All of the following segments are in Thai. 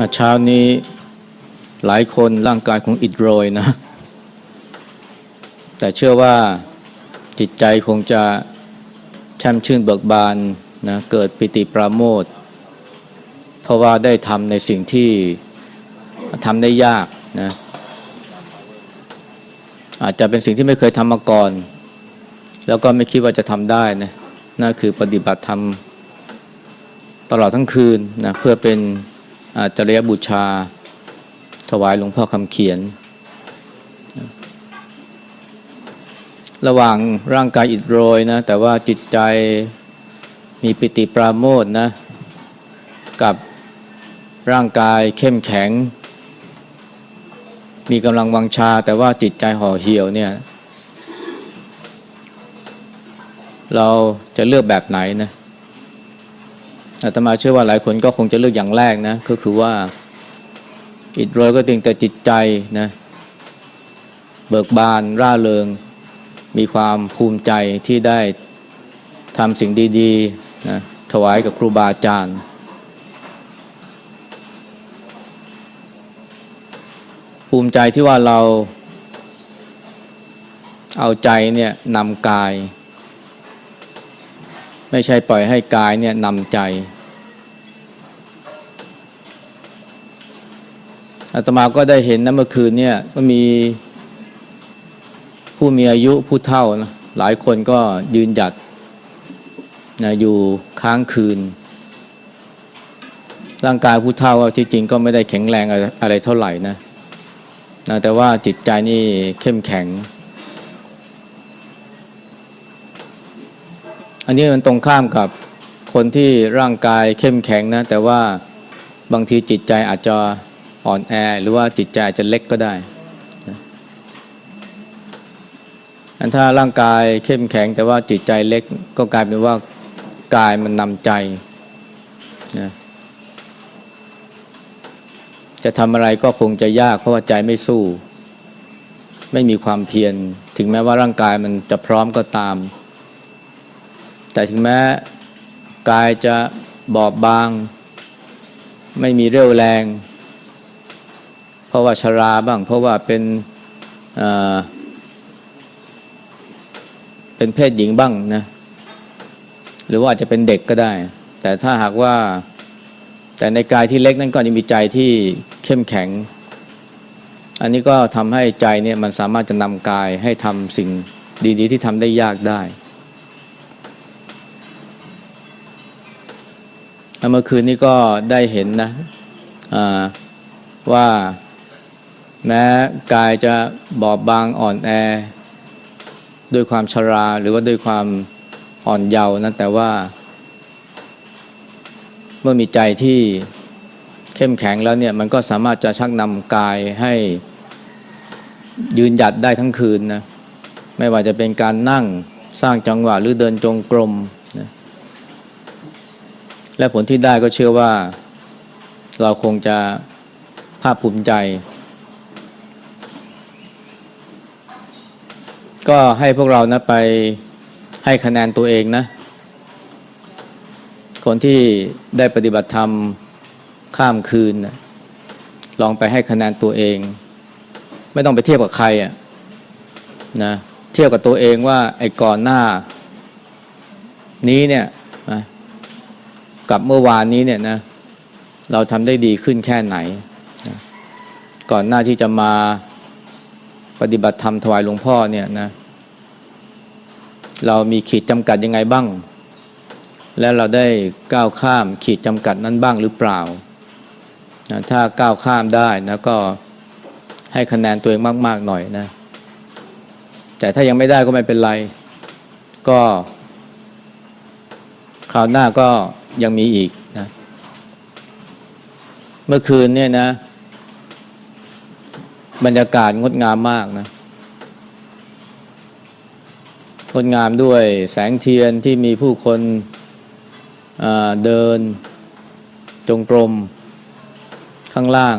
อะเช้านี้หลายคนร่างกายคงอิดโรยนะ แต่เชื่อว่าจิตใจคงจะแช่มชื่นเบิกบานนะเกิดปิติปราโมทเพราะว่าได้ทำในสิ่งที่ทำได้ยากนะอาจจะเป็นสิ่งที่ไม่เคยทำมาก่อน แล้วก็ไม่คิดว่าจะทำได้นะนั่นคือปฏิบัติธรรมตลอดทั้งคืนนะเพื่อเป็น จริยบูชา ถวายหลวงพ่อคำเขียน ระหว่างร่างกายอิดโรยนะ แต่ว่าจิตใจมีปิติปราโมทนะ กับร่างกายเข้มแข็ง มีกำลังวังชา แต่ว่าจิตใจห่อเหี่ยวเนี่ย เราจะเลือกแบบไหนนะ อาตมาเชื่อว่าหลายคนก็คงจะเลือกอย่างแรกนะ ก็คือว่าอิดโรยก็จริงแต่จิตใจนะเบิกบานร่าเริง มีความภูมิใจที่ได้ทำสิ่งดีๆนะถวายกับครูบาอาจารย์ ภูมิใจที่ว่าเราเอาใจเนี่ยนำกาย ไม่ใช่ปล่อยให้กายเนี่ยนำใจอาตมาก็ได้เห็นนะเมื่อคืนเนี่ยก็มีผู้มีอายุผู้เฒ่านะหลายคนก็ยืนหยัดนะอยู่ค้างคืน ร่างกายผู้เฒ่าที่จริงก็ไม่ได้แข็งแรงอะไรเท่าไหร่นะนะแต่ว่าจิตใจนี่เข้มแข็ง อันนี้มันตรงข้ามกับคนที่ร่างกายเข้มแข็งนะ แต่ว่าบางทีจิตใจอาจจะอ่อนแอ หรือว่าจิตใจอาจจะเล็กก็ได้นะอันถ้าร่างกายเข้มแข็ง แต่ว่าจิตใจเล็กก็กลายเป็นว่ากายมันนำใจนะจะทำอะไรก็คงจะยากเพราะว่าใจไม่สู้ ไม่มีความเพียรถึงแม้ว่าร่างกายมันจะพร้อมก็ตาม แต่ถึงแม้กายจะบอบบาง ไม่มีเรี่ยวแรง เพราะว่าชราบ้าง เพราะว่าเป็นเอ่อเป็นเพศหญิงบ้างนะหรือว่าอาจจะเป็นเด็กก็ได้ แต่ถ้าหากว่าแต่ในกายที่เล็กนั้นก็ยังมีใจที่เข้มแข็ง อันนี้ก็ทำให้ใจเนี่ยมันสามารถจะนำกายให้ทำสิ่งดีๆ ที่ทำได้ยากได้ เมื่อคืนนี้ก็ได้เห็นนะว่าแม้กายจะบอบบางอ่อนแอ ด้วยความชราหรือว่าด้วยความอ่อนเยาว์นะแต่ว่า เมื่อมีใจที่เข้มแข็งแล้วเนี่ย มันก็สามารถจะชักนำกายให้ยืนหยัดได้ทั้งคืนนะไม่ว่าจะเป็นการนั่งสร้างจังหวะหรือเดินจงกรม และผลที่ได้ก็เชื่อว่าเราคงจะภาคภูมิใจ ก็ให้พวกเรานะไปให้คะแนนตัวเองนะ คนที่ได้ปฏิบัติธรรมข้ามคืนนะลองไปให้คะแนนตัวเอง ไม่ต้องไปเทียบกับใครอะนะเทียบกับตัวเองว่าไอ้ก่อนหน้านี้เนี่ย กับเมื่อวานนี้เนี่ยนะเราทำได้ดีขึ้นแค่ไหนนะก่อนหน้าที่จะมาปฏิบัติธรรมถวายหลวงพ่อเนี่ยนะเรามีขีดจำกัดยังไงบ้าง แล้วเราได้ก้าวข้ามขีดจำกัดนั้นบ้างหรือเปล่านะถ้าก้าวข้ามได้นะก็ให้คะแนนตัวเองมาก ๆ หน่อยนะ แต่ถ้ายังไม่ได้ก็ไม่เป็นไร ก็ คราวหน้าก็ ยังมีอีกนะเมื่อคืนเนี่ยนะ บรรยากาศงดงามมากนะงดงามด้วยแสงเทียนที่มีผู้คนเดินจงกรม ข้างล่าง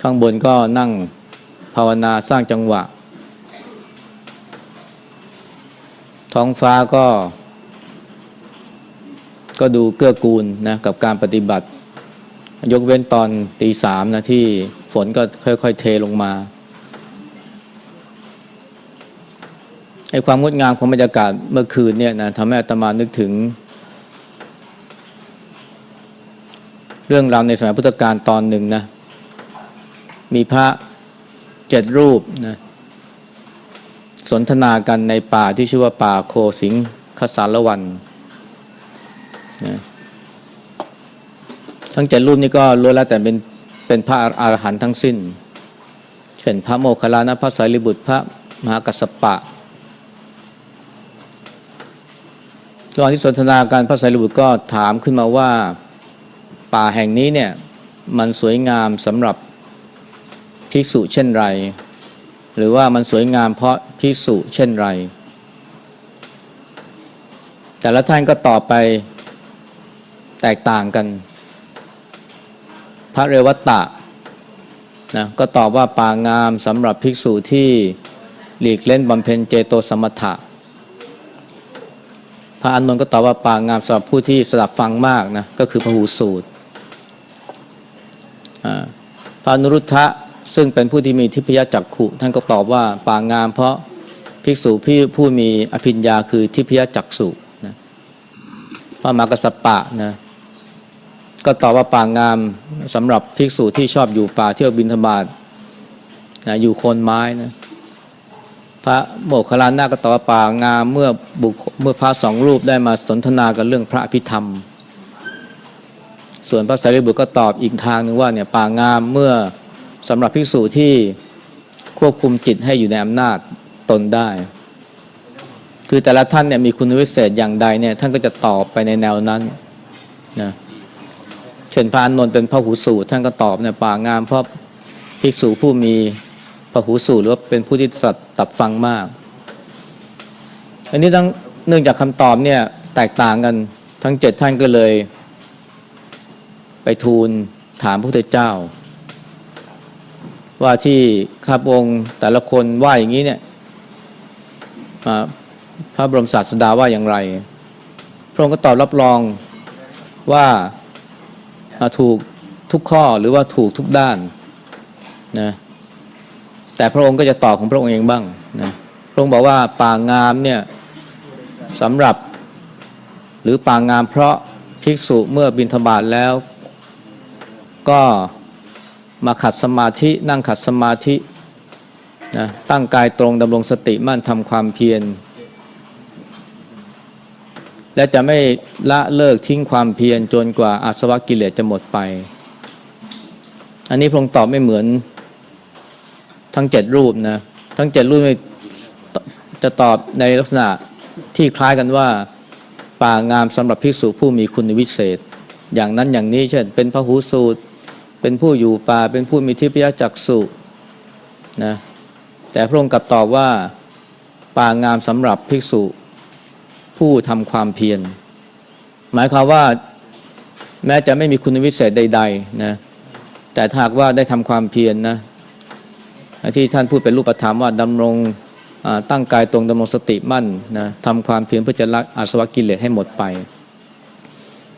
ข้างบนก็นั่งภาวนาสร้างจังหวะ ท้องฟ้าก็ ก็ดูเกื้อกูลนะกับการปฏิบัติ ยกเว้นตอนตีสามนะที่ฝนก็ค่อยๆเทลงมาไอ้ความงดงามของบรรยากาศเมื่อคืนเนี่ยนะทำให้อาตมานึกถึง เรื่องราวในสมัยพุทธกาลตอนหนึ่งนะ มีพระเจ็ดรูปนะสนทนากันในป่าที่ชื่อว่าป่าโคสิงคสารวัน นะทั้งเจ็ดรูปนี้ก็ล้วนแล้วแต่เป็นเป็นพระอรหันต์ทั้งสิ้น เช่นพระโมคคัลลานะพระสารีบุตรพระมหากัสสปะระหว่างที่สนทนาการพระสารีบุตรก็ถามขึ้นมาว่าป่าแห่งนี้เนี่ยมันสวยงามสำหรับภิกษุเช่นไร หรือว่ามันสวยงามเพราะภิกษุเช่นไร แต่ละท่านก็ตอบไป แตกต่างกัน พระเรวัตตะนะก็ตอบว่าป่างามสำหรับภิกษุที่หลีกเล่นบำเพ็ญเจโตสมถะ พระอานนท์ก็ตอบว่าป่างามสำหรับผู้ที่สดับฟังมากนะก็คือพระหูสูตรพระนุรุทธะซึ่งเป็นผู้ที่มีทิพยจักขุท่านก็ตอบว่าป่างามเพราะภิกษุพี่ผู้มีอภิญญาคือทิพยจักสุนะพระมากัสสปะนะ ก็ตอบว่าป่างามสำหรับภิกษุที่ชอบอยู่ป่าเที่ยวบินธบาตนะอยู่โคนไม้นะพระโมคคัลลานะก็ตอบว่าป่างามเมื่อบุคเมื่อพระสองรูปได้มาสนทนากันเรื่องพระอภิธรรม ส่วนพระสารีบุตรก็ตอบอีกทางหนึ่งว่าเนี่ยป่างามเมื่อสำหรับภิกษุที่ควบคุมจิตให้อยู่ในอำนาจตนได้ คือแต่ละท่านเนี่ยมีคุณวิเศษอย่างใดเนี่ยท่านก็จะตอบไปในแนวนั้นนะ เช่นพระอานนท์เป็นพระหูสูตรท่านก็ตอบเนี่ยป่างามเพราะภิกษุผู้มีพระหูสูตรหรือว่าเป็นผู้ที่สัตตับฟังมาก อันนี้ต้องเนื่องจากคำตอบเนี่ยแตกต่างกันทั้งเจ็ดท่านก็เลย ไปทูลถามพระพุทธเจ้า ว่าที่ข้าพองค์แต่ละคนว่าอย่างนี้เนี่ยพระบรมศาสดาว่าอย่างไร พระองค์ก็ตอบรับรองว่า ถูกทุกข้อหรือว่าถูกทุกด้านนะแต่พระองค์ก็จะตอบของพระองค์เองบ้างนะพระองค์บอกว่าป่างามเนี่ยสำหรับหรือป่างามเพราะภิกษุเมื่อบินทบาทแล้ว ก็มาขัดสมาธินั่งขัดสมาธินะตั้งกายตรงดำรงสติมั่นทำความเพียร และจะไม่ละเลิกทิ้งความเพียรจนกว่าอาสวะกิเลสจะหมดไป อันนี้พระองค์ตอบไม่เหมือนทั้งเจ็ดรูปนะ ทั้งเจ็ดรูปจะตอบในลักษณะที่คล้ายกันว่า ป่างามสำหรับภิกษุผู้มีคุณวิเศษ อย่างนั้นอย่างนี้เช่น เป็นพระหูสูตร เป็นผู้อยู่ป่า เป็นผู้มีทิพยจักษุนะ แต่พระองค์กลับตอบว่าป่างามสำหรับภิกษุ ผู้ทำความเพียร หมายความว่าแม้จะไม่มีคุณวิเศษใดๆนะแต่ถ้าหากว่าได้ทำความเพียรนนะที่ท่านพูดเป็นรูปธรรมว่าดำรงตั้งกายตรงดำรงสติมั่นนะทำความเพียรเพื่อจะละอาสวะกิเลสให้หมดไป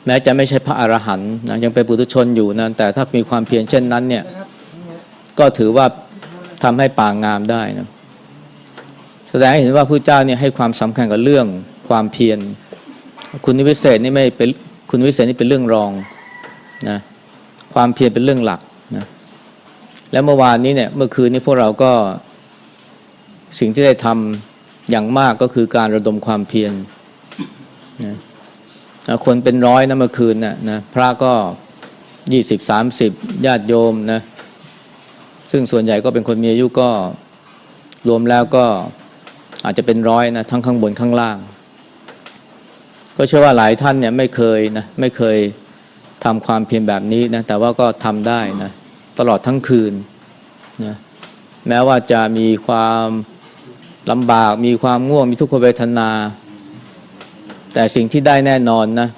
แม้จะไม่ใช่พระอรหันต์นะยังเป็นปุถุชนอยู่นะแต่ถ้ามีความเพียรเช่นนั้นเนี่ยก็ถือว่าทำให้ป่างงามได้นะแสดงให้เห็นว่าพระเจ้าเนี่ยให้ความสำคัญกับเรื่อง ความเพียร คุณวิเศษนี่ไม่เป็นคุณวิเศษนี่เป็นเรื่องรองนะความเพียรเป็นเรื่องหลักนะและเมื่อวานนี้เนี่ยเมื่อคืนนี้พวกเราก็สิ่งที่ได้ทำอย่างมากก็คือการระดมความเพียรนะคนเป็นร้อยนะเมื่อคืนน่ะนะพระก็ยี่สิบสามสิบญาติโยมนะซึ่งส่วนใหญ่ก็เป็นคนมีอายุก็รวมแล้วก็อาจจะเป็นร้อยนะทั้งข้างบนข้างล่าง ก็เชื่อว่าหลายท่านเนี่ยไม่เคยนะไม่เคยทำความเพียรแบบนี้นะแต่ว่าก็ทำได้นะตลอดทั้งคืนนะแม้ว่าจะมีความลำบาก มีความง่วงมีทุกขเวทนา แต่สิ่งที่ได้แน่นอนนะ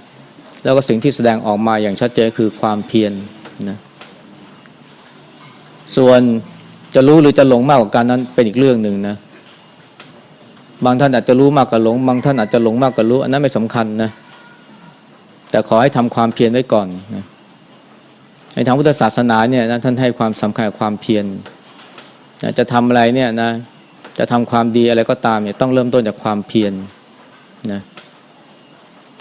แล้วก็สิ่งที่แสดงออกมาอย่างชัดเจนคือความเพียรนะส่วนจะรู้หรือจะหลงมากกว่ากันนั้นเป็นอีกเรื่องหนึ่งนะ บางท่านอาจจะรู้มากกว่าหลง บางท่านอาจจะหลงมากกว่ารู้ อันนั้นไม่สำคัญนะแต่ขอให้ทำความเพียรไว้ก่อนนะในทางพุทธศาสนาเนี่ยนะท่านให้ความสำคัญกับความเพียรนะจะทำอะไรเนี่ยนะจะทำความดีอะไรก็ตามเนี่ยต้องเริ่มต้นจากความเพียรนะ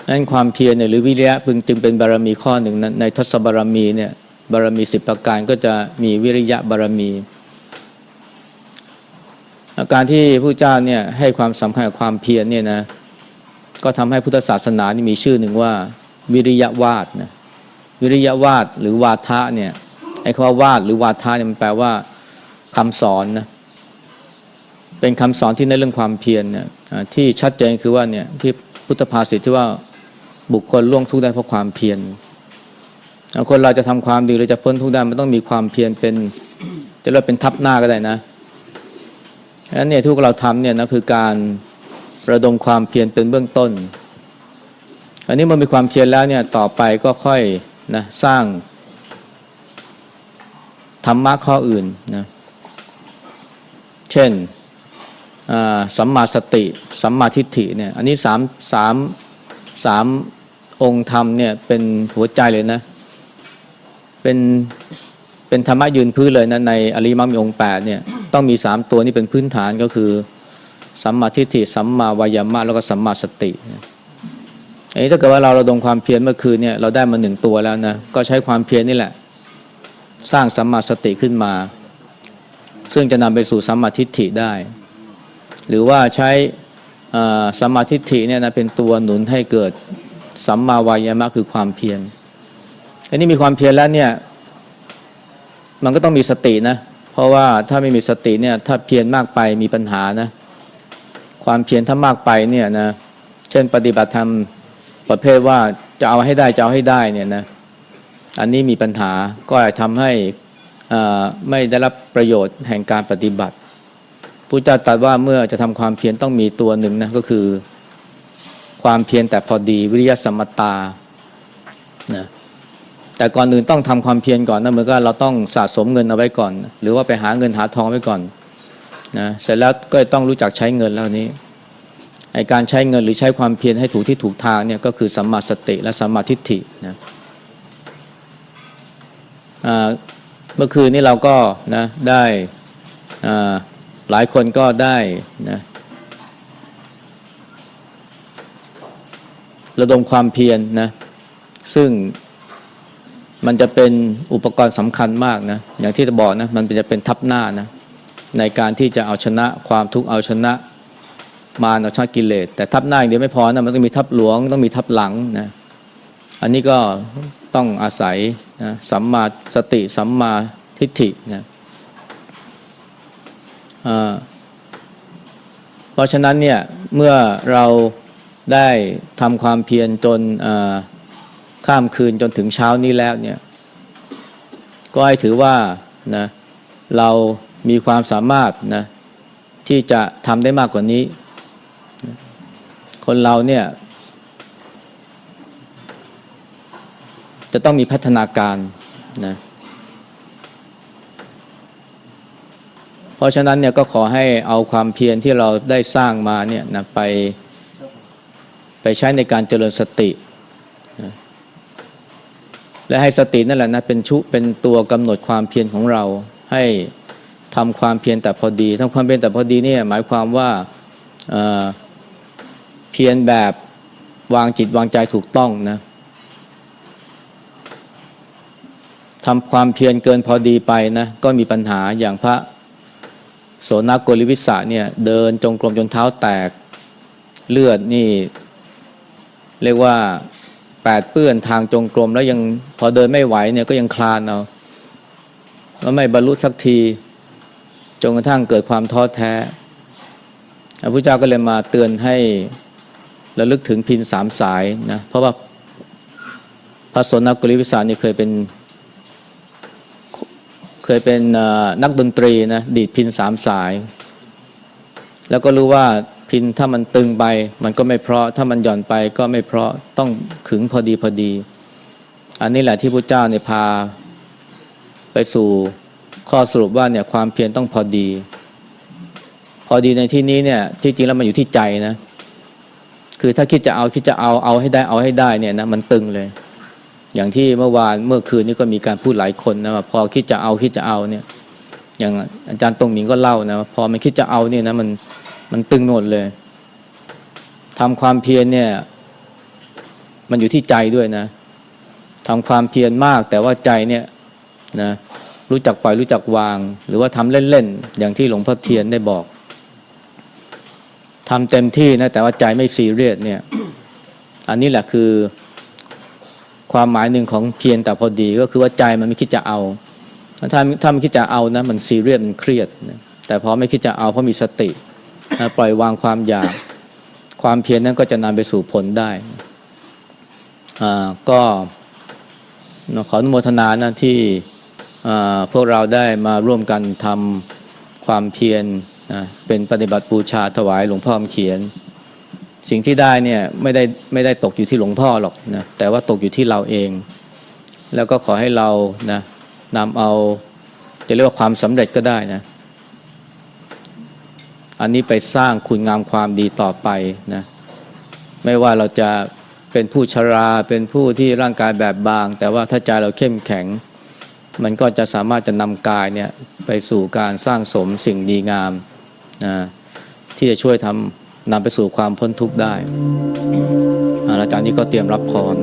นั้นความเพียรเนี่ยหรือวิริยะพึงจึงเป็นบารมีข้อหนึ่งนะในทศบารมีเนี่ยบารมีสิบประการก็จะมีวิริยะบารมี การที่ผู้เจ้าเนี่ยให้ความสำคัญกับความเพียรเนี่ยนะก็ทำให้พุทธศาสนานี่มีชื่อหนึ่งว่า วิริยะวาดนะวิริยะวาดหรือวาทะเนี่ยไอ้คำว่าวาดหรือวาทะเนี่ยมันแปลว่าคำสอนนะเป็นคำสอนที่ในเรื่องความเพียรเนี่ยที่ชัดเจนคือว่าเนี่ยที่พุทธภาษิตที่ว่าบุคคลล่วงทุกข์ได้เพราะความเพียรคนเราจะทำความดีหรือจะพ้นทุกข์ได้มันต้องมีความเพียรเป็นจะเรียกว่าเป็นทับหน้าก็ได้นะ ฉะนั้นเนี่ยที่พวกเราทำเนี่ยนะคือการระดมความเพียรเป็นเบื้องต้น อันนี้มันมีความเพียรแล้วเนี่ยต่อไปก็ค่อยนะสร้างธรรมะข้ออื่นนะเช่นสัมมาสติ สัมมาทิฏฐิเนี่ยอันนี้สามสามสามองค์ธรรมเนี่ยเป็นหัวใจเลยนะ เป็น เป็นธรรมะยืนพื้นเลยนะในอริมรรคมีองแปดเนี่ยต้องมีสามตัวนี้เป็นพื้นฐานก็คือสัมมาทิฏฐิสัมมาวายามะแล้วก็สัมมาสติอันนี้ถ้าเกิดว่าเราระดมความเพียรเมื่อคืนเนี่ยเราได้มาหนึ่งตัวแล้วนะก็ใช้ความเพียรนี่แหละ สร้างสัมมาสติขึ้นมา ซึ่งจะนำไปสู่สัมมาทิฏฐิได้ หรือว่าใช้สัมมาทิฏฐิเนี่ยนะเป็นตัวหนุนให้เกิดสัมมาวายามะคือความเพียรอันนี้มีความเพียรแล้วเนี่ย มันก็ต้องมีสตินะ เพราะว่าถ้าไม่มีสติเนี่ยถ้าเพียรมากไปมีปัญหานะ ความเพียรถ้ามากไปเนี่ยนะเช่นปฏิบัติธรรมประเภทว่าจะเอาให้ได้จะเอาให้ได้เนี่ยนะอันนี้มีปัญหาก็อาจทำให้อ่าไม่ได้รับประโยชน์แห่งการปฏิบัติพุทธเจ้าตรัสว่าเมื่อจะทำความเพียรต้องมีตัวหนึ่งนะก็คือความเพียรแต่พอดีวิริยสมมตานะ แต่ก่อนอื่นต้องทำความเพียรก่อนนะเหมือนกับเราต้องสะสมเงินเอาไว้ก่อน หรือว่าไปหาเงินหาทองไว้ก่อนนะเสร็จแล้วก็ต้องรู้จักใช้เงินแล้วนี้ไอการใช้เงินหรือใช้ความเพียรให้ถูกที่ถูกทางเนี่ยก็คือสัมมาสติและสัมมาทิฏฐินะเมื่อคืนนี้เราก็นะได้หลายคนก็ได้นะระดมความเพียรนะซึ่ง มันจะเป็นอุปกรณ์สำคัญมากนะอย่างที่จะบอกนะมันจะเป็นทับหน้านะในการที่จะเอาชนะความทุกข์เอาชนะมารเอาชนะกิเลสแต่ทับหน้าอย่างเดียวไม่พอนะมันต้องมีทับหลวงต้องมีทับหลังนะอันนี้ก็ต้องอาศัยนะสัมมาสติสัมมาทิฏฐินะเพราะฉะนั้นเนี่ยเมื่อเราได้ทำความเพียรจนอ่า ข้ามคืนจนถึงเช้านี้แล้วเนี่ย ก็ให้ถือว่านะเรามีความสามารถนะที่จะทำได้มากกว่านี้ คนเราเนี่ย จะต้องมีพัฒนาการนะเพราะฉะนั้นเนี่ยก็ขอให้เอาความเพียรที่เราได้สร้างมาเนี่ยนะไปไปใช้ในการเจริญสติ และให้สตินั่นแหละนะเป็นชุเป็นตัวกำหนดความเพียรของเรา ให้ทำความเพียรแต่พอดีทำความเพียรแต่พอดีเนี่ยหมายความว่าเเพียรแบบวางจิตวางใจถูกต้องนะทำความเพียรเกินพอดีไปนะก็มีปัญหาอย่างพระโสนโกลิวิสะเนี่ยเดินจงกรมจนเท้าแตกเลือดนี่ เรียกว่า แปดเปื้อนทางจงกรม แล้วยังพอเดินไม่ไหวเนี่ยก็ยังคลานเอาแล้วไม่บรรลุสักทีจนกระทั่งเกิดความท้อแท้พระพุทธเจ้าก็เลยมาเตือนให้ระลึกถึงพินสามสายนะเพราะว่าพระสนกุลิวิสานี่เคยเป็น เคยเป็นนักดนตรีนะดีดพินสามสาย แล้วก็รู้ว่า พินถ้ามันตึงไป มันก็ไม่เพราะถ้ามันหย่อนไปก็ไม่เพราะต้องขึงพอดีพอดี อันนี้แหละที่พระเจ้าเนี่ยพา ไปสู่ข้อสรุปว่าเนี่ยความเพียรต้องพอดี พอดีในที่นี้เนี่ยที่จริงแล้วมันอยู่ที่ใจนะ คือถ้าคิดจะเอาคิดจะเอาเอาให้ได้เอาให้ได้เนี่ยนะมันตึงเลย อย่างที่เมื่อวานเมื่อคืนนี้ก็มีการพูดหลายคนนะว่าพอคิดจะเอาคิดจะเอาเนี่ย อย่างอาจารย์ตรงหนิงก็เล่านะพอมันคิดจะเอาเนี่ยนะมัน มันตึงหนดเลยทำความเพียรเนี่ย มันอยู่ที่ใจด้วยนะทำความเพียรมาก แต่ว่าใจเนี่ยนะรู้จักปล่อยรู้จักวาง หรือว่าทำเล่นๆอย่างที่หลวงพ่อเทียนได้บอกทำเต็มที่นะแต่ว่าใจไม่ซีเรียสเนี่ย อันนี้แหละคือความหมายหนึ่งของเพียรแต่พอดีก็คือว่าใจมันไม่คิดจะเอา ถ้าถ้ามันคิดจะเอานะมันซีเรียสมันเครียดนะแต่พอไม่คิดจะเอาเพราะมีสติ ปล่อยวางความอยาก ความเพียรนั้นก็จะนำไปสู่ผลได้ก็ขออนุโมทนานะที่พวกเราได้มาร่วมกันทำความเพียรนะเป็นปฏิบัติบูชาถวายหลวงพ่อเขียน สิ่งที่ได้เนี่ยไม่ได้ไม่ได้ตกอยู่ที่หลวงพ่อหรอกนะแต่ว่าตกอยู่ที่เราเอง แล้วก็ขอให้เรานะนำเอาจะเรียกว่าความสำเร็จก็ได้นะ อันนี้ไปสร้างคุณงามความดีต่อไปนะไม่ว่าเราจะเป็นผู้ชราเป็นผู้ที่ร่างกายแบบบาง แต่ว่าถ้าใจเราเข้มแข็ง มันก็จะสามารถจะนำกายเนี่ยไปสู่การสร้างสมสิ่งดีงามนะที่จะช่วยทำนำไปสู่ความพ้นทุกข์ได้อาจารย์นี้ก็เตรียมรับพร